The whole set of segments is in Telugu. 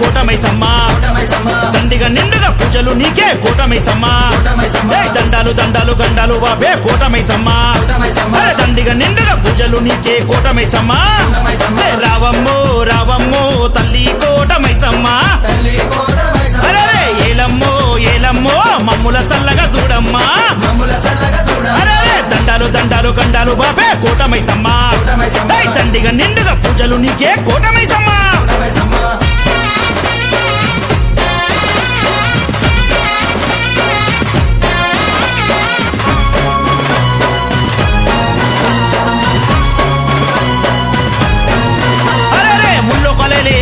బాపే కోటమైసమ్మ. దండిగా నిండుగా పూజలు నీకే కోటమైసమ్మ. ఏయ్ దండాలు దండాలు గండాలు బాపే కోటమైసమ్మ. దండిగా నిండుగా పూజలు నీకే కోటమైసమ్మ. ఏయ్ రావమ్మో రావమ్మో తల్లి కోటమైసమ్మ. అరే ఏలమ్మో ఏలమ్మో మమ్ముల సల్లగా చూడమ్మా. అరే దండాలు దండాలు గండాలు బాపే కోటమైసమ్మ. దండిగా నిండుగా పూజలు నీకే కోటమైసమ్మ. అరే నీవమ్మ. కొలేలే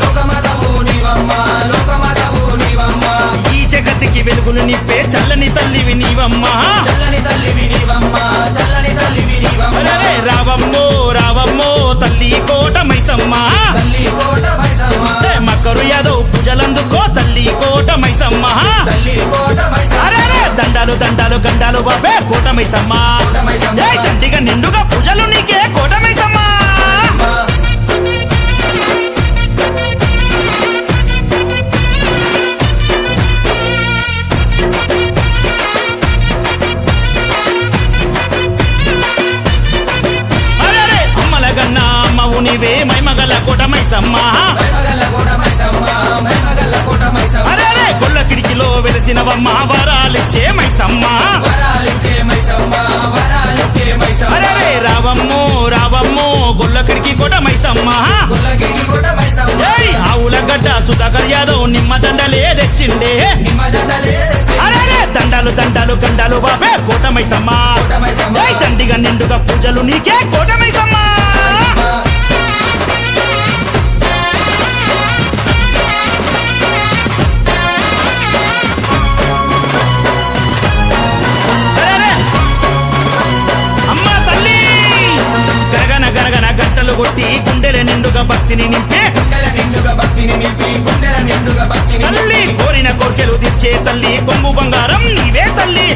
లోకమాతవు నీవమ్మ జగతికి వెలుగులు నిప్పే చల్లని తల్లివి నీవమ్మ రావమ్మో రావమ్మో తల్లి కోటమైసమ్మ ఏ మకరు యాదవ్ పూజలందుకో తల్లి కోటమైసమ్మ అరే దండాలు దండాలు గండాలు బాబే కోటమైసమ్మ ఏ దండిగా నిండుగా పూజలు నీకే కోటమైసమ్మ అరే మైమగల కోటమైసమ్మ అరే గొల్ల కిడికిలో వెలిసినవమ్మ వరాలిచ్చే మైసమ్మ అరే రావమ్మో రావమ్మో గొల్ల కిడికి కోటమైసమ్మ ఏయ్ ఆవుల గడ్డ సుధాకర్ యాదవ్ నిమ్మ దండలే తెచ్చిండే. అరే దండాలు దండాలు గండాలు బాబే కోటమైసమ్మా ఏయ్ నిండుగా పూజలు నీకే కోటమైసమ్మా గంటలు కొట్టి గుండెల నిండుగా భక్తిని నింపే. తల్లి కోరిన కోర్కెలు తీర్చే తల్లి కొంగు బంగారం నీవే తల్లి.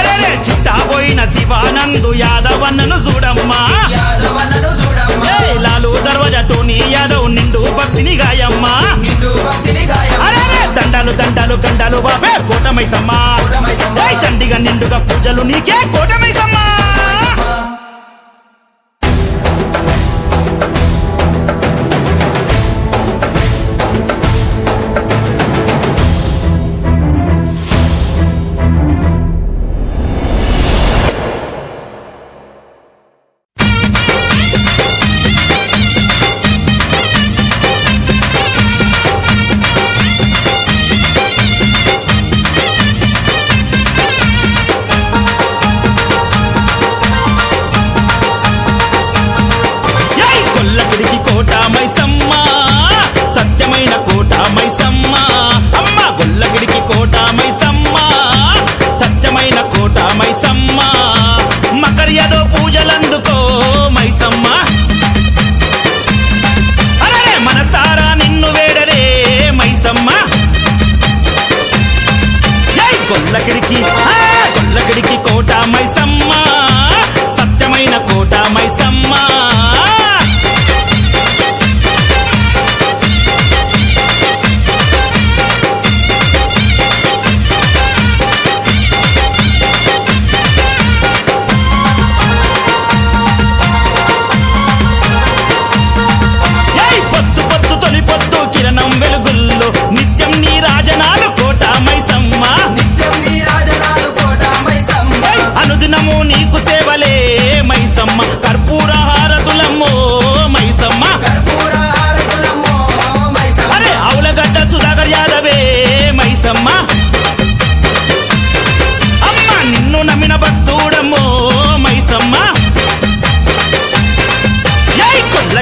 అరే చిట్టాపోయిన శివానందు యాదవన్నను చూడమ్మా. ఏయ్ లాలు దర్వాజా టోనీ యాదవ్ నిండు భక్తిని గాయమ్మా. అరే దండాలు దండాలు గండాలు బాబే కోటమైసమ్మా ఏయ్ దండిగా నిండుగా పూజలు నీకే కోటమైసమ్మా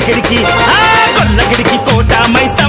కొల్లగిరికి ఆ కొల్లగిరికి కోట మైసమ్మ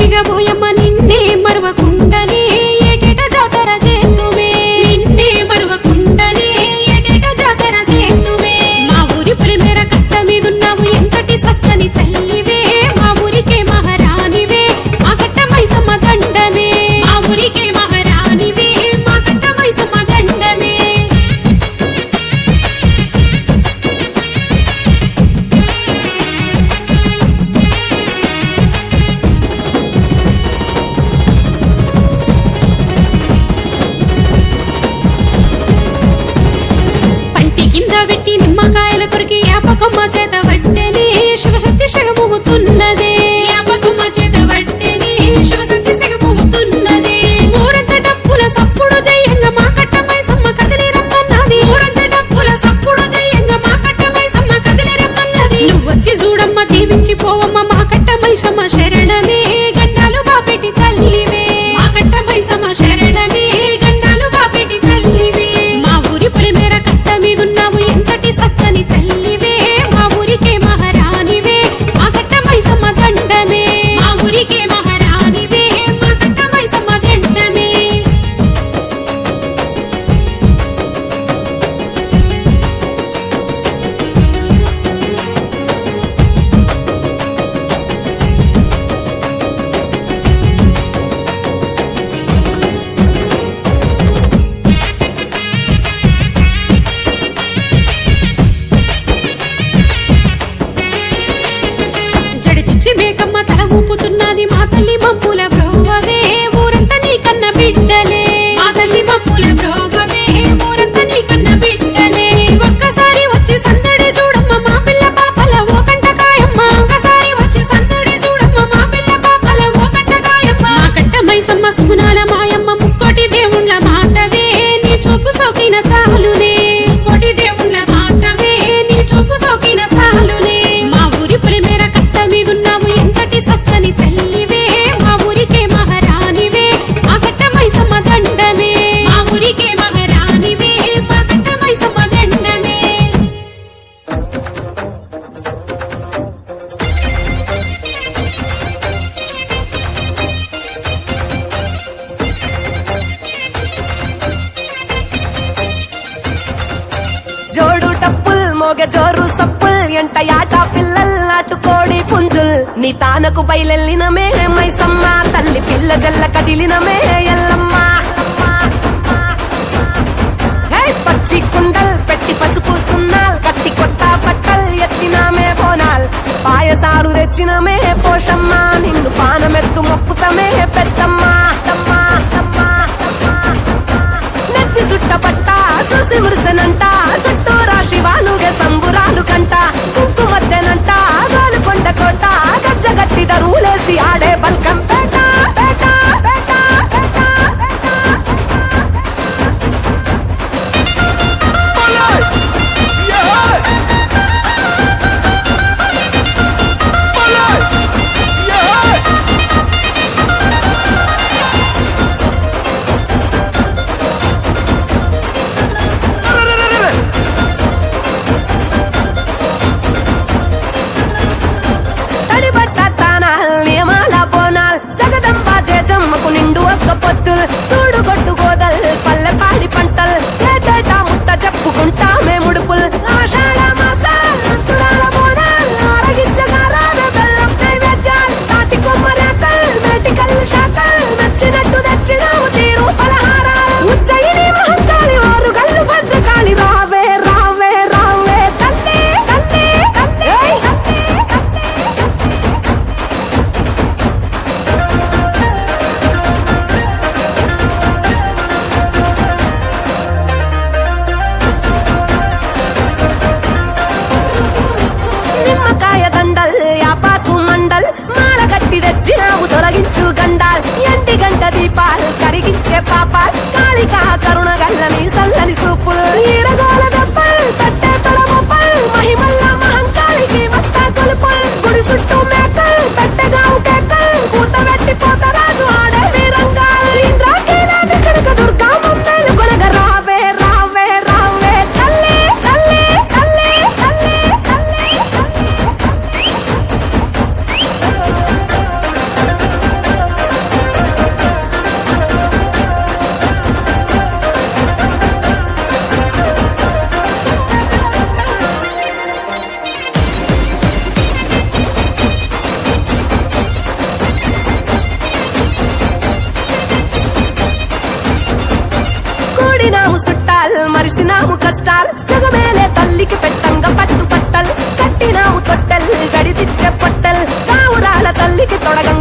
一个朋友 కొమ్మ చేత వట్టెని శివశక్తి శగముగుతు జోగ జోరు సప్పుల్ ఎంట యాట పిల్లల్ నాటుకోడి పుంజుల్. నీ తానకు బయలెల్లినమే మైసమ్మ తల్లి పిల్ల జల్ల కదిలినమే ఎల్లమ్మ. పచ్చి కుండల్ పెట్టి పసుపు సున్నాల్ కట్టి కొత్త పట్టల్ ఎత్తినామే పోనాల్ పాయసారు తెచ్చినమే పోషమ్మా నిన్ను పానమెత్తు మొక్కుతమే పెద్దమ్మా. ಸುಟ್ಟ ಪಟ್ಟ ಸುಸಿ ಮುರುಸನಂಟ ಸುಟ್ಟು ರಾಶಿ ವಾಲುಗೆ ಸಂಬುರಾಲು ಕಂಟ కన్నులు గండాల్ ఎంటి గంట దీపాలు కరిగించే పాపాలు. కాళికా కరుణ గల్ల మీసలు మెగాస్టార్ జగమేలే తల్లికి పెట్టంగా పట్టు పట్టల్. కట్టినావు తొట్టల్ గడిదిచ్చే పొట్టల్. కావురాల తల్లికి తొడగం